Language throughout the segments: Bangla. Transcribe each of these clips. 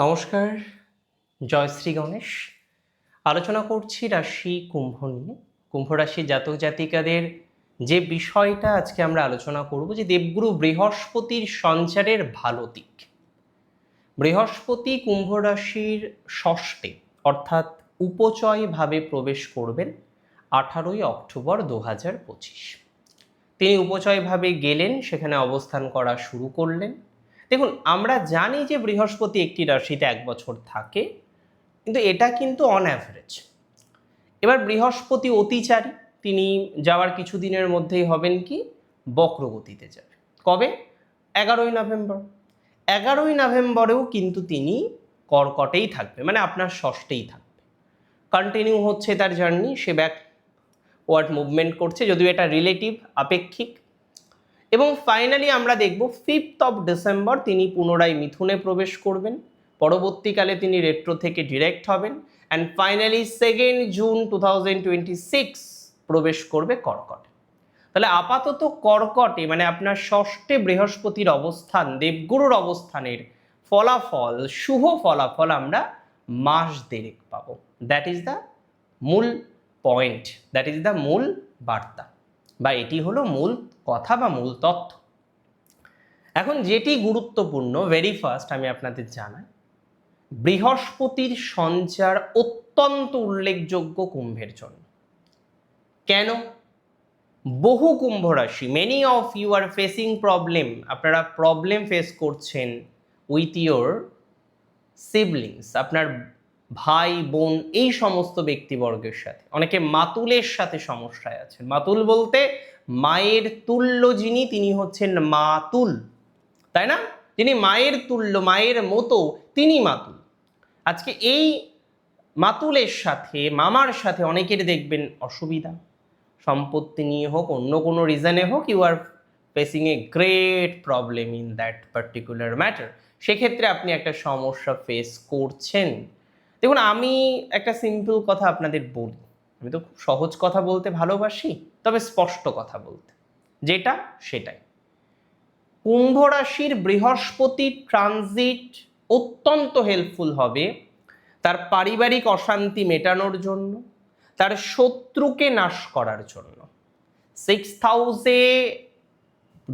নমস্কার জয়শ্রী গণেশ। আলোচনা করছি রাশি কুম্ভ নিয়ে। কুম্ভ রাশির জাতক জাতিকাদের যে বিষয়টা আজকে আমরা আলোচনা করব যে দেবগুরু বৃহস্পতির সঞ্চারের ভালো দিক। বৃহস্পতি কুম্ভ রাশির ষষ্ঠে, অর্থাৎ উপচয়ভাবে প্রবেশ করবেন আঠারোই অক্টোবর দু হাজার পঁচিশ। তিনি উপচয়ভাবে গেলেন, সেখানে অবস্থান করা শুরু করলেন। দেখুন, আমরা জানি যে বৃহস্পতি একটি রাশিতে এক বছর থাকে, কিন্তু এটা কিন্তু অন অ্যাভারেজ এবার বৃহস্পতি অতিচারী, তিনি যাওয়ার কিছু দিনের মধ্যেই হবেন কি? বক্রগতিতে যাবে। কবে? এগারোই নভেম্বর। এগারোই নভেম্বরেও কিন্তু তিনি কর্কটেই থাকবে মানে আপনার ষষ্ঠেই থাকবে। কন্টিনিউ হচ্ছে তার জার্নি সে ব্যাক ওয়ার্ড মুভমেন্ট করছে, যদিও এটা রিলেটিভ আপেক্ষিক। এবং ফাইনালি আমরা দেখব ফিফথ অফ ডিসেম্বর তিনি পুনরায় মিথুনে প্রবেশ করবেন। পরবর্তীকালে তিনি রেট্রো থেকে ডিরেক্ট হবেন। And finally second June to প্রবেশ করবে কর্কট। তাহলে আপাতত কর্কটে মানে আপনার ষষ্ঠে বৃহস্পতির অবস্থান, দেবগুরুর অবস্থানের ফলাফল, শুভ ফলাফল আমরা মাস দেড়েক পাবো। দ্যাট ইজ দ্য মূল পয়েন্ট দ্যাট ইজ দ্য মূল বার্তা। বা এটি হলো মূল কথা বা মূল তথ্য। এখন যেটি গুরুত্বপূর্ণ ভেরি ফার্স্ট আমি আপনাদের জানাই, বৃহস্পতির সঞ্চার অত্যন্ত উল্লেখযোগ্য কুম্ভের জন্য। কেন? বহু কুম্ভ রাশি many of you are facing problem আপনারা প্রবলেম ফেস করছেন উইথ ইয়োর সিবলিংস আপনার ভাই, বোন এই সমস্ত ব্যক্তিবর্গের সাথে। অনেকে মাতুলের সাথে সমস্যায় আছেন। মাতুল বলতে মায়ের তুল্য যিনি, তিনি হচ্ছেন মাতুল। তাই না? যিনি মায়ের তুল্য, মায়ের মতো, তিনি মাতুল। আজকে এই মাতুলের সাথে, মামার সাথে অনেকের দেখবেন অসুবিধা। সম্পত্তি নিয়ে হোক, অন্য কোনো রিজনে হোক you are facing a great problem in that particular matter সেক্ষেত্রে আপনি একটা সমস্যা ফেস করছেন। দেখুন, আমি একটা সিম্পল কথা আপনাদের বলি। আমি তো খুব সহজ কথা বলতে ভালোবাসি, তবে স্পষ্ট কথা বলতে। যেটা সেটাই। কুম্ভ রাশির বৃহস্পতি ট্রানজিট অত্যন্ত হেল্পফুল হবে তার পারিবারিক অশান্তি মেটানোর জন্য, তার শত্রুকে নাশ করার জন্য। সিক্স হাউসে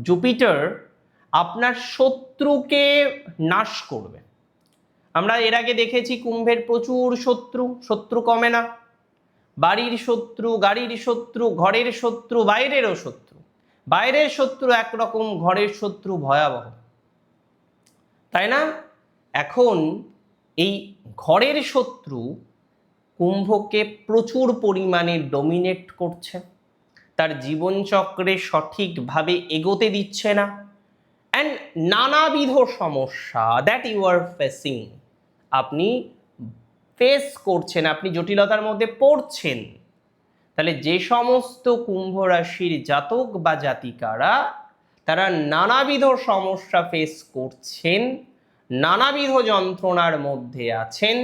জুপিটার আপনার শত্রুকে নাশ করবে। আমরা এর আগে দেখেছি কুম্ভের প্রচুর শত্রু শত্রু কমে না। বাড়ির শত্রু, গাড়ির শত্রু, ঘরের শত্রু, বাইরেরও শত্রু। বাইরের শত্রু একরকম, ঘরের শত্রু ভয়াবহ। তাই না? এখন এই ঘরের শত্রু কুম্ভকে প্রচুর পরিমাণে ডমিনেট করছে। তার জীবনচক্রে সঠিকভাবে এগোতে দিচ্ছে না। অ্যান্ড নানাবিধ সমস্যা দ্যাট ইউ আর ফেসিং আপনি ফেস করছেন, আপনি জটিলতার মধ্যে পড়ছেন, তাহলে যে সমস্ত কুম্ভ রাশির জাতক বা জাতিকারা, তারা নানাবিধ সমস্যা ফেস করছেন, নানাবিধ যন্ত্রণার মধ্যে আছেন,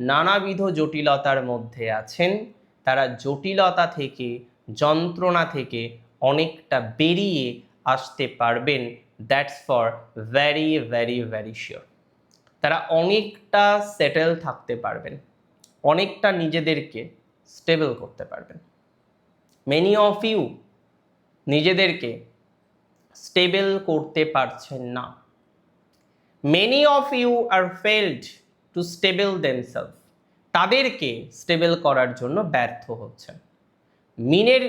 নানাবিধ জটিলতার মধ্যে আছেন, তারা জটিলতা থেকে, যন্ত্রণা থেকে অনেকটা বেরিয়ে আসতে পারবেন that's for very very very sure তারা অনেকটা সেটেল থাকতে পারবেন। অনেকটা নিজেদেরকে স্টেবল করতে পারবেন। মেনি অফ ইউ নিজেদেরকে স্টেবল করতে পারছেন না। Many of you are failed to stable themselves তাদেরকে স্টেবল করার জন্য ব্যর্থ হচ্ছেন। মিনের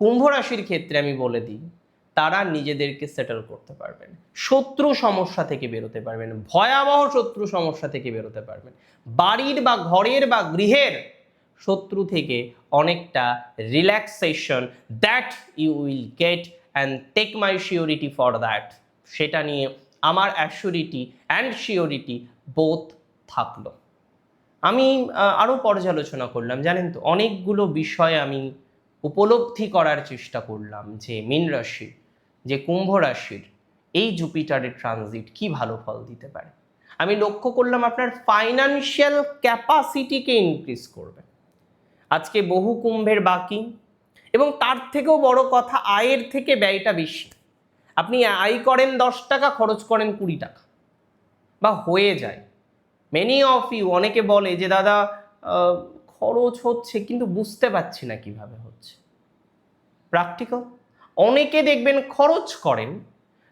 কুম্ভ রাশির ক্ষেত্রে আমি বলে দিই তারা নিজেদেরকে সেটেল করতে পারবেন। শত্রু সমস্যা থেকে বেরোতে পারবেন, ভয়াবহ শত্রু সমস্যা থেকে বেরোতে পারবেন। বাড়ির বা ঘরের বা গৃহের শত্রু থেকে অনেকটা relaxation that you will get and take my surety for that সেটা নিয়ে আমার অ্যাসিওরিটি অ্যান্ড শিওরিটি বোথ থাকল। আমি আরও পর্যালোচনা করলাম, জানেন তো, অনেকগুলো বিষয় আমি উপলব্ধি করার চেষ্টা করলাম যে মীন রাশির যে কুম্ভ রাশির এই জুপিটারের ট্রানজিট কি ভালো ফল দিতে পারে? আমি লক্ষ্য করলাম আপনার ফাইনান্সিয়াল ক্যাপাসিটিকে ইনক্রিজ করবে। আজকে বহু কুম্ভের বাকি এবং তার থেকেও বড় কথা আয়ের থেকে ব্যয়টা বেশি। আপনি আয় করেন দশ টাকা, খরচ করেন কুড়ি টাকা বা হয়ে যায়। মেনি অফ ইউ অনেকে বলে যে, দাদা খরচ হচ্ছে কিন্তু বুঝতে পারছি না কীভাবে হচ্ছে। প্র্যাকটিক্যাল অনেকে দেখবেন খরচ করেন,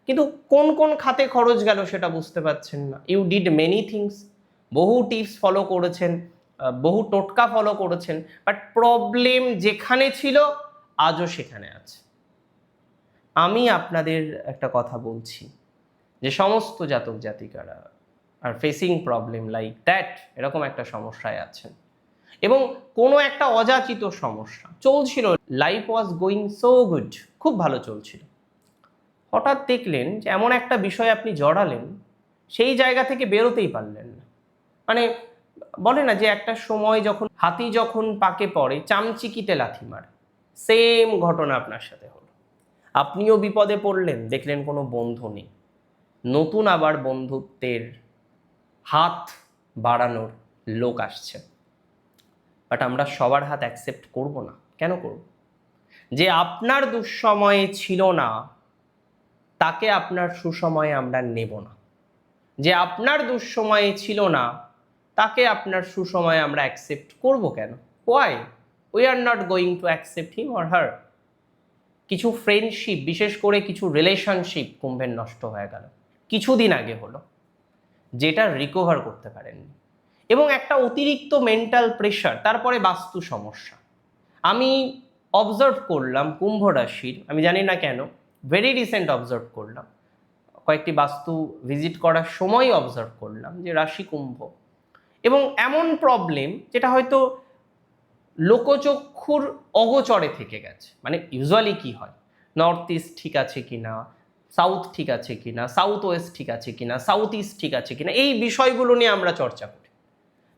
কিন্তু কোন কোন খাতে খরচ গেল সেটা বুঝতে পারছেন না। ইউ ডিড মেনি থিংস বহু টিপস ফলো করেছেন বহু টোটকা ফলো করেছেন বাট প্রবলেম যেখানে ছিল, আজও সেখানে আছে। আমি আপনাদের একটা কথা বলছি, যে সমস্ত জাতক জাতিকারা are facing problem like that এরকম একটা সমস্যায় আছেন। এবং কোনো একটা অযাচিত সমস্যা। চলছিল। Life was going so good খুব ভালো চলছিল। হঠাৎ দেখলেন যে এমন একটা বিষয় আপনি জড়ালেন, সেই জায়গা থেকে বেরোতেই পারলেন না। মানে বলে না যে একটা সময় যখন, হাতি যখন পাকে পড়ে, চামচিকিতে লাথি মারে। সেম ঘটনা আপনার সাথে হলো। আপনিও বিপদে পড়লেন, দেখলেন কোনো বন্ধু নেই। নতুন আবার বন্ধুত্বের হাত বাড়ানোর লোক আসছে। বাট আমরা সবার হাত অ্যাকসেপ্ট করব না। কেন করব? যে আপনার দুঃসময়ে ছিল না, তাকে আপনার সুসময়ে আমরা নেব না। যে আপনার দুঃসময়ে ছিল না, তাকে আপনার সুসময়ে আমরা অ্যাকসেপ্ট করব কেন? Why we are not going to accept him or her কিছু ফ্রেন্ডশিপ বিশেষ করে কিছু রিলেশনশিপ কুম্ভের নষ্ট হয়ে গেল। কিছুদিন আগে হলো, যেটা রিকভার করতে পারেননি। এবং একটা অতিরিক্ত মেন্টাল প্রেশার তারপরে বাস্তু সমস্যা। আমি অবজার্ভ করলাম কুম্ভ রাশির, আমি জানি না কেন ভেরি রিসেন্ট অবজার্ভ করলাম। কয়েকটি বাস্তু ভিজিট করার সময় অবজার্ভ করলাম যে রাশি কুম্ভ। এবং এমন প্রবলেম যেটা হয়তো লোকচক্ষুর অগোচরে থেকে গেছে। মানে ইউজুয়ালি কি হয়? নর্থ ইস্ট ঠিক আছে কি না সাউথ ঠিক আছে কি না সাউথ ওয়েস্ট ঠিক আছে কি না সাউথ ইস্ট ঠিক আছে কি না এই বিষয়গুলো নিয়ে আমরা চর্চা করি।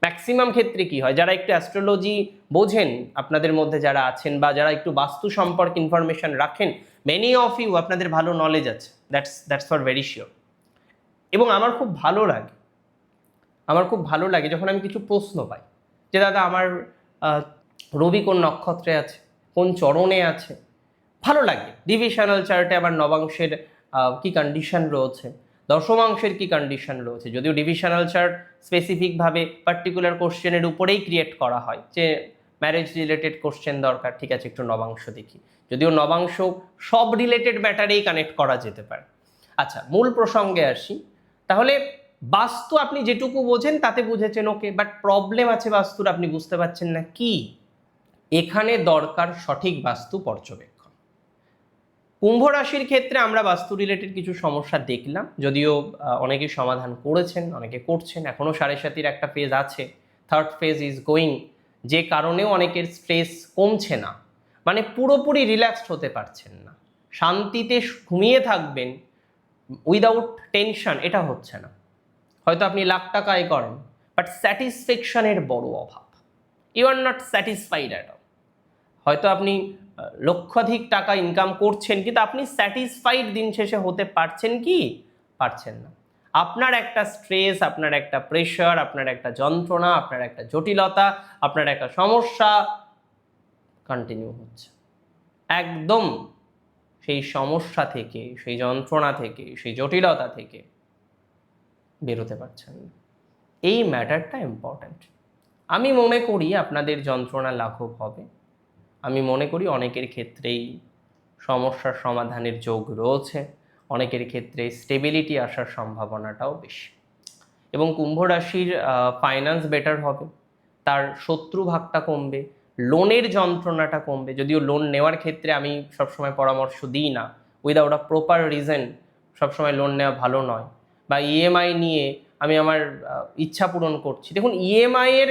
ম্যাক্সিমাম ক্ষেত্রে কি হয়? যারা একটু অ্যাস্ট্রোলজি বোঝেন, আপনাদের মধ্যে যারা আছেন বা যারা একটু বাস্তু সম্পর্কে ইনফরমেশন রাখেন মেনি অফ ইউ আপনাদের ভালো নলেজ আছে। That's that's for very sure এবং আমার খুব ভালো লাগে। আমার খুব ভালো লাগে যখন আমি কিছু প্রশ্ন পাই। যে, দাদা, আমার রবি কোন নক্ষত্রে আছে? কোন চরণে আছে? ভালো লাগে। ডিভিশনাল চার্টে আমার নবাংশের কি কন্ডিশন রয়েছে? দশমাংশের কি কন্ডিশন রয়েছে? যদিও ডিভিশনাল চার্ট স্পেসিফিকভাবে পার্টিকুলার কোশ্চেনের উপরেই ক্রিয়েট করা হয়, যে ম্যারেজ রিলেটেড কোশ্চেন দরকার, ঠিক আছে, একটু নবাংশ দেখি। যদিও নবাংশ সব রিলেটেড ম্যাটারেই কানেক্ট করা যেতে পারে। আচ্ছা মূল প্রসঙ্গে আসি। তাহলে বাস্তু আপনি যেটুকু বোঝেন তাতে বুঝেছেন ওকে বাট প্রবলেম আছে বাস্তুর, আপনি বুঝতে পারছেন না কি? এখানে দরকার সঠিক বাস্তু পর্যবেক্ষণ। কুম্ভ রাশির ক্ষেত্রে আমরা বাস্তু রিলেটেড কিছু সমস্যা দেখলাম, যদিও অনেকে সমাধান করেছেন, অনেকে করছেন এখনও সাড়ে সাতির একটা ফেজ আছে থার্ড ফেজ ইজ গোয়িং যে কারণেও অনেকের স্ট্রেস কমছে না মানে পুরোপুরি রিল্যাক্সড হতে পারছেন না, শান্তিতে ঘুমিয়ে থাকবেন উইদাউট টেনশন এটা হচ্ছে না, হয়তো আপনি লাখ টাকা করেন বাট স্যাটিসফ্যাকশনের বড় অভাব you are not satisfied at হয়তো আপনি লক্ষাধিক টাকা ইনকাম করছেন কিন্তু আপনি স্যাটিসফাইড দিন শেষে হতে পারছেন কি? পারছেন না। আপনার একটা স্ট্রেস আপনার একটা প্রেশার আপনার একটা যন্ত্রণা, আপনার একটা জটিলতা, আপনার একটা সমস্যা কন্টিনিউ হচ্ছে। একদম সেই সমস্যা থেকে, সেই যন্ত্রণা থেকে, সেই জটিলতা থেকে বেরোতে পারছেন না। এই ম্যাটারটা ইম্পর্ট্যান্ট আমি মনে করি আপনাদের যন্ত্রণা লাঘব হবে। আমি মনে করি অনেকের ক্ষেত্রেই সমস্যার সমাধানের যোগ রয়েছে, অনেকের ক্ষেত্রে স্টেবিলিটি আসার সম্ভাবনাটাও বেশি। এবং কুম্ভ রাশির ফাইন্যান্স বেটার হবে, তার শত্রু ভাগটা কমবে, লোনের যন্ত্রণাটা কমবে, যদিও লোন নেওয়ার ক্ষেত্রে আমি সবসময় পরামর্শ দিই না উইদাউট আ প্রপার রিজন সবসময় লোন নেওয়া ভালো নয়, বা ইএমআই নিয়ে আমি আমার ইচ্ছা পূরণ করছি। দেখুন ইএমআই এর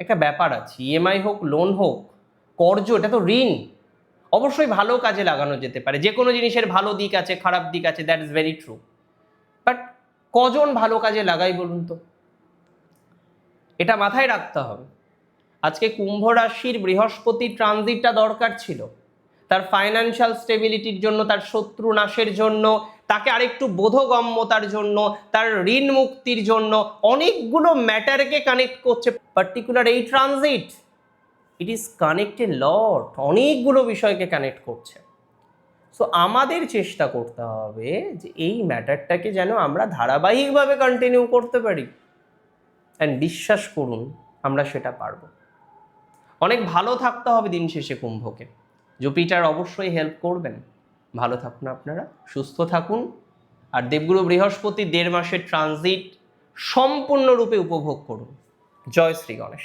একটা ব্যাপার আছে ইএমআই হোক, লোন হোক কর্জ এটা তো ঋণ। অবশ্যই ভালো কাজে লাগানো যেতে পারে। যে কোনো জিনিসের ভালো দিক আছে, খারাপ দিক আছে that is very true but কজন ভালো কাজে লাগাই বলুন তো? এটা মাথায় রাখতে হবে। আজকে কুম্ভ রাশির বৃহস্পতি ট্রানজিটটা দরকার ছিল। তার ফাইন্যান্সিয়াল স্টেবিলিটির জন্য, তার শত্রু নাশের জন্য, তাকে আরেকটু বোধগম্যতার জন্য, তার ঋণ মুক্তির জন্য অনেকগুলো ম্যাটারকে কানেক্ট করছে। পার্টিকুলার এই transit it is connected lot অনেকগুলো বিষয়কে কানেক্ট করছে। সো আমাদের চেষ্টা করতে হবে যে এই ম্যাটারটাকে যেন আমরা ধারাবাহিকভাবে কন্টিনিউ করতে পারি। অ্যান্ড বিশ্বাস করুন, আমরা সেটা পারব। অনেক ভালো থাকতে হবে দিন শেষে কুম্ভকে। জুপিটার অবশ্যই হেল্প করবেন। ভালো থাকুন আপনারা, সুস্থ থাকুন। আর দেবগুরু বৃহস্পতি দেড় মাসের ট্রানজিট সম্পূর্ণরূপে উপভোগ করুন। জয় শ্রী গণেশ।